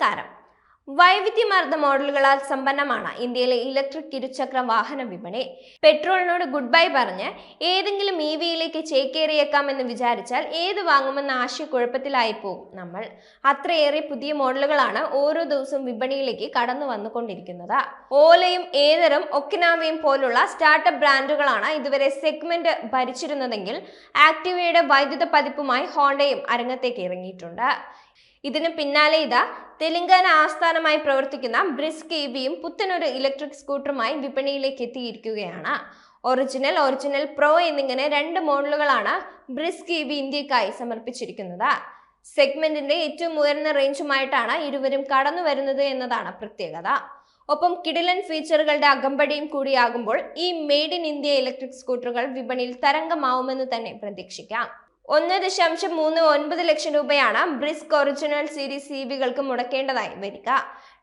നമസ്കാരം. വൈവിധ്യമാർന്ന മോഡലുകളാൽ സമ്പന്നമാണ് ഇന്ത്യയിലെ ഇലക്ട്രിക് ഇരുചക്ര വാഹന വിപണി. പെട്രോളിനോട് ഗുഡ് ബൈ പറഞ്ഞ് ഏതെങ്കിലും ഇ വിയിലേക്ക് ചേക്കേറിയേക്കാമെന്ന് വിചാരിച്ചാൽ ഏത് വാങ്ങുമെന്ന ആശയക്കുഴപ്പത്തിലായി പോകും നമ്മൾ. അത്രയേറെ പുതിയ മോഡലുകളാണ് ഓരോ ദിവസവും വിപണിയിലേക്ക് കടന്നു വന്നുകൊണ്ടിരിക്കുന്നത്. ഓലയും ഏതരും ഒക്കിനാവയും പോലുള്ള സ്റ്റാർട്ടപ്പ് ബ്രാൻഡുകളാണ് ഇതുവരെ സെഗ്മെന്റ് ഭരിച്ചിരുന്നതെങ്കിൽ ആക്ടിവയുടെ വൈദ്യുത പതിപ്പുമായി ഹോണ്ടയും അരങ്ങത്തേക്ക് ഇറങ്ങിയിട്ടുണ്ട്. ഇതിന് പിന്നാലെ ഇതാ തെലങ്കാന ആസ്ഥാനമായി പ്രവർത്തിക്കുന്ന ബ്രിസ്ക് വിയും പുത്തനൊരു ഇലക്ട്രിക് സ്കൂട്ടറുമായി വിപണിയിലേക്ക് എത്തിയിരിക്കുകയാണ്. ഒറിജിനൽ ഒറിജിനൽ പ്രോ എന്നിങ്ങനെ രണ്ട് മോഡലുകളാണ് ബ്രിസ്ക് വി ഇന്ത്യക്കായി സമർപ്പിച്ചിരിക്കുന്നത്. സെഗ്മെന്റിന്റെ ഏറ്റവും ഉയർന്ന റേഞ്ചുമായിട്ടാണ് ഇരുവരും കടന്നു വരുന്നത് എന്നതാണ് പ്രത്യേകത. ഒപ്പം കിടിലൻ ഫീച്ചറുകളുടെ അകമ്പടിയും കൂടിയാകുമ്പോൾ ഈ മെയ്ഡ് ഇൻ ഇന്ത്യ ഇലക്ട്രിക് സ്കൂട്ടറുകൾ വിപണിയിൽ തരംഗമാവുമെന്ന് തന്നെ പ്രതീക്ഷിക്കാം. ഒന്ന് ദശാംശം മൂന്ന് ഒൻപത് ലക്ഷം രൂപയാണ് ബ്രിസ്ക് ഒറിജിനൽ സീരീസ് സി വികൾക്ക് മുടക്കേണ്ടതായി വരിക.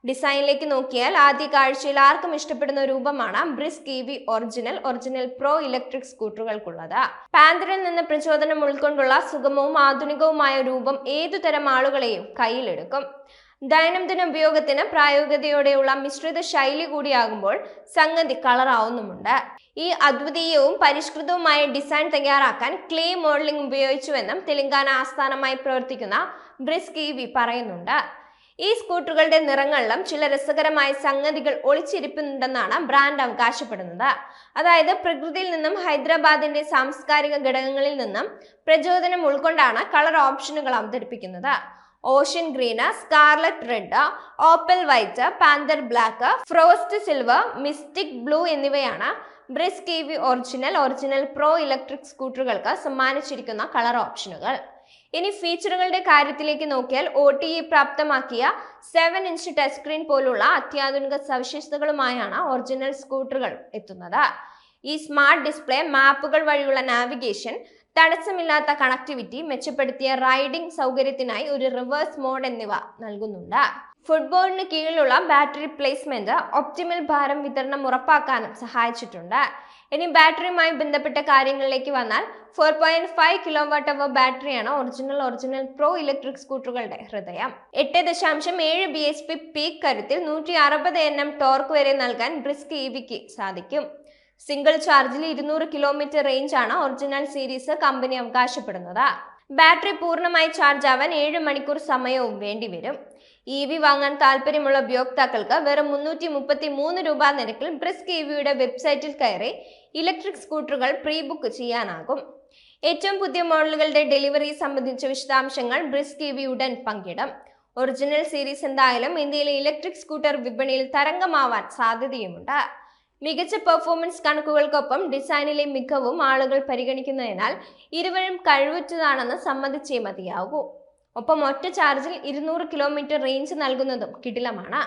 ഡിസൈനിലേക്ക് നോക്കിയാൽ ആദ്യ കാഴ്ചയിൽ ആർക്കും ഇഷ്ടപ്പെടുന്ന രൂപമാണ് Brisk E V original original pro electric സ്കൂട്ടറുകൾക്കുള്ളത് പാന്തറിൽ നിന്ന് പ്രചോദനം ഉൾക്കൊണ്ടുള്ള സുഗമവും ആധുനികവുമായ രൂപം ഏതുതരം ആളുകളെയും കയ്യിലെടുക്കും. ദൈനംദിന ഉപയോഗത്തിന് പ്രായോഗികതയോടെയുള്ള മിശ്രിത ശൈലി കൂടിയാകുമ്പോൾ സംഗതി കളറാവുന്നുമുണ്ട്. ഈ അദ്വിതീയവും പരിഷ്കൃതവുമായ ഡിസൈൻ തയ്യാറാക്കാൻ ക്ലേ മോഡലിംഗ് ഉപയോഗിച്ചുവെന്നും തെലങ്കാന ആസ്ഥാനമായി പ്രവർത്തിക്കുന്ന ബ്രിസ്ക് വി പറയുന്നുണ്ട്. ഈ സ്കൂട്ടറുകളുടെ നിറങ്ങളിലും ചില രസകരമായ സംഗതികൾ ഒളിച്ചിരിപ്പുന്നുണ്ടെന്നാണ് ബ്രാൻഡ് അവകാശപ്പെടുന്നത്. അതായത് പ്രകൃതിയിൽ നിന്നും ഹൈദരാബാദിന്റെ സാംസ്കാരിക ഘടകങ്ങളിൽ നിന്നും പ്രചോദനം ഉൾക്കൊണ്ടാണ് കളർ ഓപ്ഷനുകൾ അവതരിപ്പിക്കുന്നത്. Ocean green scarlet red opal white panther black frost silver mystic blue എന്നിവയാണ് Brisk V original original pro electric സ്കൂട്ടറുകൾക്ക് സമ്മാനിച്ചിരിക്കുന്ന കളർ ഓപ്ഷനുകൾ ഇനി ഫീച്ചറുകളുടെ കാര്യത്തിലേക്ക് നോക്കിയാൽ ഒ ടി ഇ പ്രാപ്തമാക്കിയ സെവൻ ഇഞ്ച് ടച്ച് സ്ക്രീൻ പോലുള്ള അത്യാധുനിക സവിശേഷതകളുമായാണ് ഒറിജിനൽ സ്കൂട്ടറുകൾ എത്തുന്നത്. ഈ സ്മാർട്ട് ഡിസ്പ്ലേ മാപ്പുകൾ വഴിയുള്ള നാവിഗേഷൻ തടസ്സമില്ലാത്ത കണക്ടിവിറ്റി മെച്ചപ്പെടുത്തിയ റൈഡിംഗ് സൗകര്യത്തിനായി ഒരു റിവേഴ്സ് മോഡ് എന്നിവ നൽകുന്നുണ്ട്. ഫുട്ബോളിന് കീഴിലുള്ള ബാറ്ററി പ്ലേസ്മെന്റ് ഒപ്റ്റിമൽ ഭാരം വിതരണം ഉറപ്പാക്കാനും സഹായിച്ചിട്ടുണ്ട്. ഇനി ബാറ്ററിയുമായി ബന്ധപ്പെട്ട കാര്യങ്ങളിലേക്ക് വന്നാൽ four point five kilowatt hour ബാറ്ററിയാണ് ഒറിജിനൽ ഒറിജിനൽ പ്രോ ഇലക്ട്രിക് സ്കൂട്ടറുകളുടെ ഹൃദയം. എട്ട് ദശാംശം ഏഴ് ബി എച്ച് പി പീക്ക് കരുത്തിൽ നൂറ്റി അറുപത് എൻ എം ടോർക്ക് വരെ നൽകാൻ ബ്രിസ്ക് ഇവിക്ക് സാധിക്കും. സിംഗിൾ ചാർജിൽ ഇരുന്നൂറ് കിലോമീറ്റർ റേഞ്ച് ആണ് ഒറിജിനൽ സീരീസ് കമ്പനി അവകാശപ്പെടുന്നത്. ബാറ്ററി പൂർണമായി ചാർജ് ആവാൻ ഏഴ് മണിക്കൂർ സമയവും വേണ്ടിവരും ഇ വി വാങ്ങാൻ താല്പര്യമുള്ള ഉപയോക്താക്കൾക്ക് വെറും മുന്നൂറ്റി മുപ്പത്തി മൂന്ന് രൂപ നിരക്കിൽ ബ്രിസ്ക് ഇ വിയുടെ വെബ്സൈറ്റിൽ കയറി ഇലക്ട്രിക് സ്കൂട്ടറുകൾ പ്രീ ബുക്ക് ചെയ്യാനാകും. ഏറ്റവും പുതിയ മോഡലുകളുടെ ഡെലിവറി സംബന്ധിച്ച വിശദാംശങ്ങൾ ബ്രിസ്ക് ഇ വി ഉടൻ പങ്കിടും. ഒറിജിനൽ സീരീസ് എന്തായാലും ഇന്ത്യയിലെ ഇലക്ട്രിക് സ്കൂട്ടർ വിപണിയിൽ തരംഗമാവാൻ സാധ്യതയുമുണ്ട്. മികച്ച പെർഫോമൻസ് കണക്കുകൾക്കൊപ്പം ഡിസൈനിലെ മികവും ആളുകൾ പരിഗണിക്കുന്നതിനാൽ ഇരുവരും കഴിവുറ്റതാണെന്ന് സമ്മതിച്ചേ മതിയാകൂ. ഒപ്പം ഒറ്റ ചാർജിൽ ഇരുന്നൂറ് കിലോമീറ്റർ റേഞ്ച് നൽകുന്നതും കിടിലമാണ്.